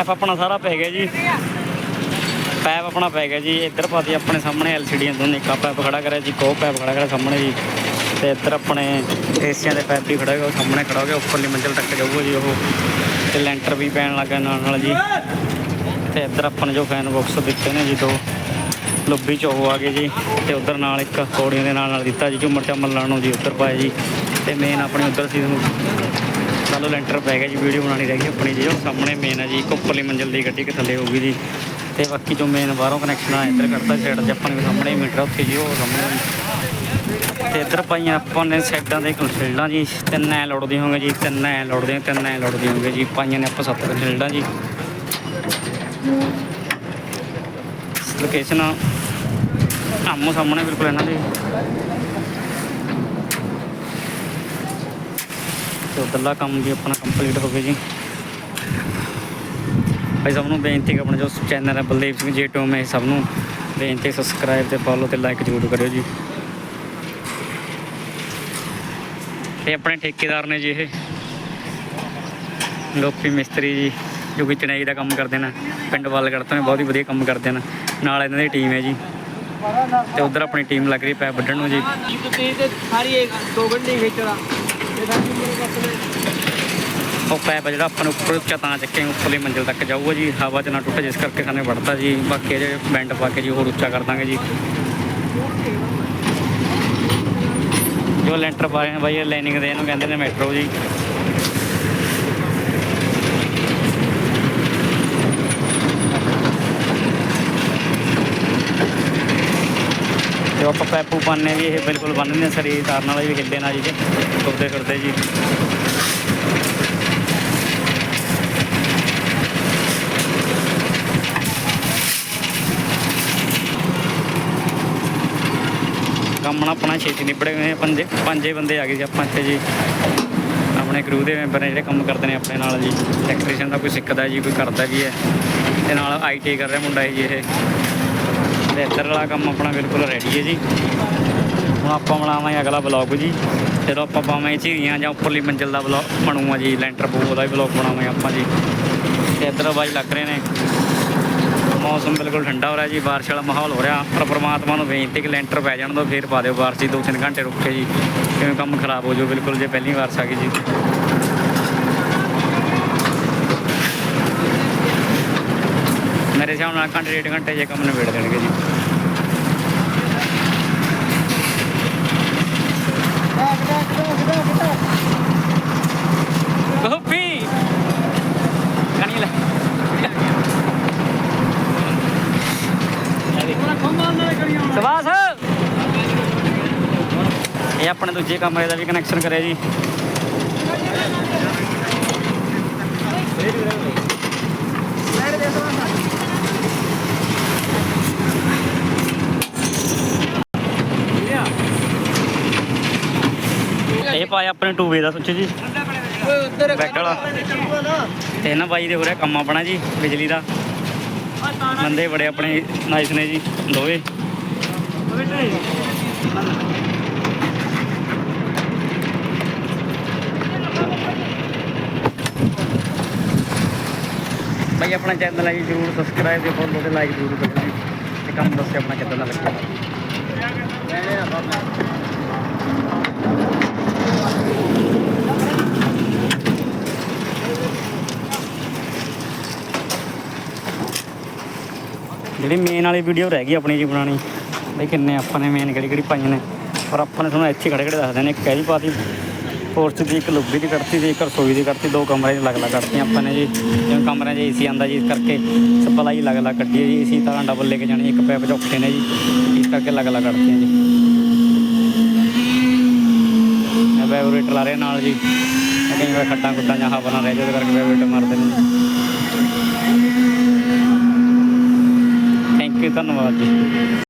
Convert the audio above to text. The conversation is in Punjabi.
ਪੈਪ ਆਪਣਾ ਸਾਰਾ ਪੈ ਗਿਆ ਜੀ। ਪੈਪ ਆਪਣਾ ਪੈ ਗਿਆ ਜੀ। ਇੱਧਰ ਪਾਤੀ ਆਪਣੇ ਸਾਹਮਣੇ ਐਲਸੀਡੀਆਂ ਦੋਨੇ ਇੱਕ ਆਹ ਪੈਪ ਖੜਾ ਕਰਿਆ ਜੀ ਕੋ ਪੈਪ ਖੜਾ ਕਰਿਆ ਸਾਹਮਣੇ ਜੀ। ਤੇ ਇੱਧਰ ਆਪਣੇ ਏਸੀਆਂ ਦੇ ਪੈਪ ਵੀ ਖੜਾ ਹੋਇਆ, ਉਹ ਸਾਹਮਣੇ ਖੜਾ ਹੋ ਗਿਆ। ਉੱਪਰਲੀ ਮੰਜ਼ਲ ਤੱਕ ਜਾਊਗਾ ਜੀ ਉਹ। ਤੇ ਲੈਂਟਰ ਵੀ ਪੈਣ ਲੱਗਾ ਨਾਲ ਨਾਲ ਜੀ। ਤੇ ਇੱਧਰ ਆਪਾਂ ਨੇ ਜੋ ਫੈਨ ਬਾਕਸ ਦਿੱਤੇ ਨੇ ਜੀ, ਦੋ। ਲੁੱਬੀ ਚ ਉਹ ਆ ਗਏ ਜੀ। ਤੇ ਉਧਰ ਨਾਲ ਇੱਕ ਪੌੜੀਆਂ ਦੇ ਨਾਲ ਨਾਲ ਦਿੱਤਾ ਜੀ, ਝੁੰਮਰ ਚੱਮਰ ਲਾਉਣ ਨੂੰ ਜੀ, ਉੱਧਰ ਪਾਇਆ ਜੀ। ਤੇ ਮੇਨ ਆਪਣੇ ਉਧਰ ਸੀ ਨੂੰ ਲੈਂਟਰ ਪੈ ਗਿਆ ਜੀ, ਵੀਡੀਓ ਬਣਾਣੀ ਰਹਿ ਗਈ ਆਪਣੀ ਜੀ। ਉਹ ਸਾਹਮਣੇ ਮੇਨ ਹੈ ਜੀ, ਇੱਕ ਉੱਪਰਲੀ ਮੰਜ਼ਲ ਦੀ ਗੱਡੀ ਕਿ ਥੱਲੇ ਹੋਊਗੀ ਜੀ। ਤੇ ਬਾਕੀ ਜੋ ਮੇਨ ਬਾਹਰੋਂ ਕਨੈਕਸ਼ਨ ਆ, ਇੱਧਰ ਕਰਤਾ ਸਾਈਡ 'ਚ ਆਪਾਂ ਨੇ ਸਾਹਮਣੇ ਮੀਟਰ ਉੱਥੇ ਜੀ, ਉਹ ਸਾਹਮਣੇ ਤੇ ਇੱਧਰ ਪਾਈਆਂ ਆਪਾਂ ਨੇ ਸਾਈਡਾਂ ਦੇ ਕੰਸਲਟਾਂ ਜੀ, ਤਿੰਨ ਐ ਲੋੜਦੇ ਹੋਣਗੇ ਜੀ, ਤਿੰਨ ਐ ਲੋੜਦੇ, ਤਿੰਨ ਐ ਲੋੜਦੇ ਹੋਣਗੇ ਜੀ। ਪਾਈਆਂ ਨੇ ਆਪਾਂ ਸੱਤ ਕੰਸਲਟਾਂ ਜੀ। ਲੋਕੇਸ਼ਨ ਆਮੋ ਸਾਹਮਣੇ ਬਿਲਕੁਲ ਇਹਨਾਂ ਦੀ। ਤੇ ਉਧਰਲਾ ਕੰਮ ਵੀ ਆਪਣਾ ਕੰਪਲੀਟ ਹੋ ਗਿਆ ਜੀ। ਭਾਈ ਸਭ ਨੂੰ ਬੇਨਤੀ ਕਿ ਆਪਣਾ ਜੋ ਚੈਨਲ ਹੈ ਬਲਦੇਵ ਸਿੰਘ ਜੀ ਟੂ ਮੈਂ ਸਭ ਨੂੰ ਬੇਨਤੀ ਸਬਸਕ੍ਰਾਈਬ ਤੇ ਫੋਲੋ ਤੇ ਲਾਈਕ ਜ਼ਰੂਰ ਕਰਿਓ ਜੀ। ਤੇ ਆਪਣੇ ਠੇਕੇਦਾਰ ਨੇ ਜੀ ਇਹ। ਲੋਪੀ ਮਿਸਤਰੀ ਜੀ, ਜੋ ਕਿ ਚਣਾਈ ਦਾ ਕੰਮ ਕਰਦੇ ਨੇ, ਪਿੰਡ ਵੱਲ ਕਰਦੇ ਨੇ ਬਹੁਤ ਹੀ ਵਧੀਆ ਕੰਮ ਕਰਦੇ ਨੇ। ਨਾਲ ਇਹਨਾਂ ਦੀ ਟੀਮ ਹੈ ਜੀ। ਤੇ ਉਧਰ ਆਪਣੀ ਟੀਮ ਲੱਗ ਰਹੀ ਪੈ ਵੱਢਣ ਨੂੰ ਜੀ। ਸਾਰੀ ਇੱਕ ਘੰਟੇ ਖੇਚੜਾ ਉਹ ਪੈਪ ਜਿਹੜਾ ਆਪਾਂ ਨੂੰ ਉੱਪਰ ਉੱਚਾ ਤਾਂ ਚੱਕੇ, ਉੱਪਰਲੀ ਮੰਜ਼ਿਲ ਤੱਕ ਜਾਊਗਾ ਜੀ, ਹਵਾ 'ਚ ਨਾ ਟੁੱਟੇ ਜਿਸ ਕਰਕੇ ਸਾਨੂੰ ਵੜਤਾ ਜੀ, ਬਾਕੀ ਇਹਦੇ ਬੈਂਡ ਪਾ ਕੇ ਜੀ ਹੋਰ ਉੱਚਾ ਕਰ ਦਾਂਗੇ ਜੀ। ਜੋ ਲੈਂਟਰ ਪਾ ਬਾਈ ਲਾਈਨਿੰਗ ਦੇ ਇਹਨੂੰ ਕਹਿੰਦੇ ਨੇ ਮੈਟਰੋ ਜੀ। ਜੋ ਆਪਾਂ ਪੈਪੂ ਪਾਣੇ ਵੀ ਇਹ ਬਿਲਕੁਲ ਬੰਨਦੇ ਨੇ ਸਰੀਰ ਤਾਰਨ ਵਾਲਾ ਵੀ ਹਿੱਲੇ ਨਾ ਜੀ ਤੇ ਤੁਰਦੇ ਫਿਰਦੇ ਜੀ। ਕੰਮ ਨਾ ਆਪਣਾ ਛੇਤੀ ਨਿਬੜੇ ਹੋਏ ਆ, ਪੰਜੇ ਪੰਜੇ ਬੰਦੇ ਆ ਗਏ ਜੀ ਆਪਾਂ ਇੱਥੇ ਜੀ। ਆਪਣੇ ਕਰੂ ਦੇ ਮੈਂਬਰ ਨੇ ਜਿਹੜੇ ਕੰਮ ਕਰਦੇ ਨੇ ਆਪਣੇ ਨਾਲ ਜੀ। ਇਲੈਕਟ੍ਰੀਸ਼ੀਅਨ ਦਾ ਕੋਈ ਸਿੱਖਦਾ ਜੀ ਕੋਈ ਕਰਦਾ ਵੀ ਹੈ ਤੇ ਨਾਲ ਆਈਟੀ ਕਰ ਰਿਹਾ ਮੁੰਡਾ ਹੈ ਜੀ ਇਹ। ਤੇ ਵਾਲਾ ਕੰਮ ਆਪਣਾ ਬਿਲਕੁਲ ਰੈਡੀ ਹੈ ਜੀ। ਹੁਣ ਆਪਾਂ ਬਣਾਵਾਂਗੇ ਅਗਲਾ ਬਲੌਗ ਜੀ। ਜਦੋਂ ਆਪਾਂ ਪਾਵਾਂਗੇ ਝੀਰੀਆਂ ਜਾਂ ਉੱਪਰਲੀ ਮੰਜ਼ਿਲ ਦਾ ਬਲੌਗ ਬਣੂਗਾ ਜੀ, ਲੈਂਟਰ ਪੂ ਉਹਦਾ ਵੀ ਬਲੌਗ ਬਣਾਵਾਂਗੇ ਆਪਾਂ ਜੀ। ਤੇ ਇੱਧਰ ਬਾਈ ਲੱਗ ਰਹੇ ਨੇ। ਮੌਸਮ ਬਿਲਕੁਲ ਠੰਡਾ ਹੋ ਰਿਹਾ ਜੀ, ਬਾਰਿਸ਼ ਵਾਲਾ ਮਾਹੌਲ ਹੋ ਰਿਹਾ। ਪਰ ਪ੍ਰਮਾਤਮਾ ਨੂੰ ਬੇਨਤੀ ਕਿ ਲੈਂਟਰ ਪੈ ਜਾਣ ਦੋ, ਫੇਰ ਪਾ ਦਿਓ। ਬਾਰਿਸ਼ ਜੀ ਦੋ ਤਿੰਨ ਘੰਟੇ ਰੁਕ ਜੀ। ਕਿਵੇਂ ਕੰਮ ਖਰਾਬ ਹੋ ਜਾਓ ਬਿਲਕੁਲ ਜੇ ਪਹਿਲੀ ਵਾਰ ਆ ਗਈ ਜੀ। ਮੇਰੇ ਹਿਸਾਬ ਨਾਲ ਘੰਟੇ ਡੇਢ ਘੰਟੇ ਜੇ ਕੰਮ ਨਿਬੇੜ ਦੇਣਗੇ ਜੀ। ਗੋਪੀ! ਕਣੀ ਲੈ। ਸਵਾਸ ਇਹ ਆਪਣੇ ਦੂਜੇ ਕਮਰੇ ਦਾ ਵੀ ਕਨੈਕਸ਼ਨ ਕਰਿਆ ਜੀ। ਇਹ ਪਾਇਆ ਆਪਣੇ ਟੂਵੇ ਦਾ ਸੁੱਚ ਜੀ। ਵਾਲਾ। ਤੇ ਇਹਨਾਂ ਬਾਈ ਦੇ ਹੋ ਰਿਹਾ ਕੰਮ ਆਪਣਾ ਜੀ ਬਿਜਲੀ ਦਾ। ਬੰਦੇ ਬੜੇ ਆਪਣੇ ਨਾਈਸ ਨੇ ਜੀ ਦੋਵੇਂ। ਭਾਈ ਆਪਣਾ ਚੈਨਲ ਹੈ ਜੀ ਜਰੂਰ ਸਬਸਕ੍ਰਾਈਬ ਤੇ ਫੋਲੋ ਤੇ ਲਾਈਕ ਜਰੂਰ ਕਰੋ ਜੀ। ਤੇ ਕੰਮ ਦੱਸਿਓ ਆਪਣਾ ਕਿੱਦਾਂ ਦਾ ਲੱਗਿਆ। ਜਿਹੜੀ ਮੇਨ ਵਾਲੀ ਵੀਡੀਓ ਰਹਿ ਗਈ ਆਪਣੀ ਜੀ ਬਣਾਣੀ ਬਈ ਕਿੰਨੇ ਆਪਾਂ ਨੇ ਮੇਨ ਕਿਹੜੀ ਕਿਹੜੀ ਪਾਈਆਂ ਨੇ। ਪਰ ਆਪਾਂ ਨੇ ਤੁਹਾਨੂੰ ਇੱਥੇ ਖੜੇ ਖੜੇ ਦੱਸਦੇ ਨੇ, ਇੱਕ ਕਹਿ ਪਾਤੀ ਪੋਰਚ ਦੀ ਇੱਕ ਲੁੱਬੀ ਦੀ ਕਰਤੀ ਤੇ ਇੱਕ ਰਸੋਈ ਦੀ ਕਰਤੀ ਦੋ ਕਮਰੇ 'ਚ ਅਲੱਗ ਅਲੱਗ ਕਰਤੀਆਂ ਆਪਾਂ ਨੇ ਜੀ। ਜਿਵੇਂ ਕਮਰਿਆਂ 'ਚ ਏਸੀ ਆਂਦਾ ਜੀ, ਇਸ ਕਰਕੇ ਸਪਲਾਈ ਅਲੱਗ ਅਲੱਗ ਕੱਢੀ ਹੈ ਜੀ ਏਸੀ ਤਾਂ ਡਬਲ ਲੈ ਕੇ ਜਾਣੀ, ਇੱਕ ਪੈਪ 'ਚ ਨੇ ਜੀ। ਇਸ ਕਰਕੇ ਅਲੱਗ ਅਲੱਗ ਕੱਢਤੀਆਂ ਜੀ। ਇਹ ਵੈਬਰੇਟਰ ਲਾ ਰਹੇ ਨਾਲ ਜੀ। ਕਈ ਵਾਰ ਖੱਟਾਂ ਖੁੱਟਾਂ ਜਾਂ ਹਵਾ ਨਾ ਰਹਿ ਜਾਵੇ ਉਹਦੇ ਕਰਕੇ ਵੈਬਰੇਟਰ ਮਾਰਦੇ ਨੇ ਥੈਂਕ ਧੰਨਵਾਦ ਜੀ।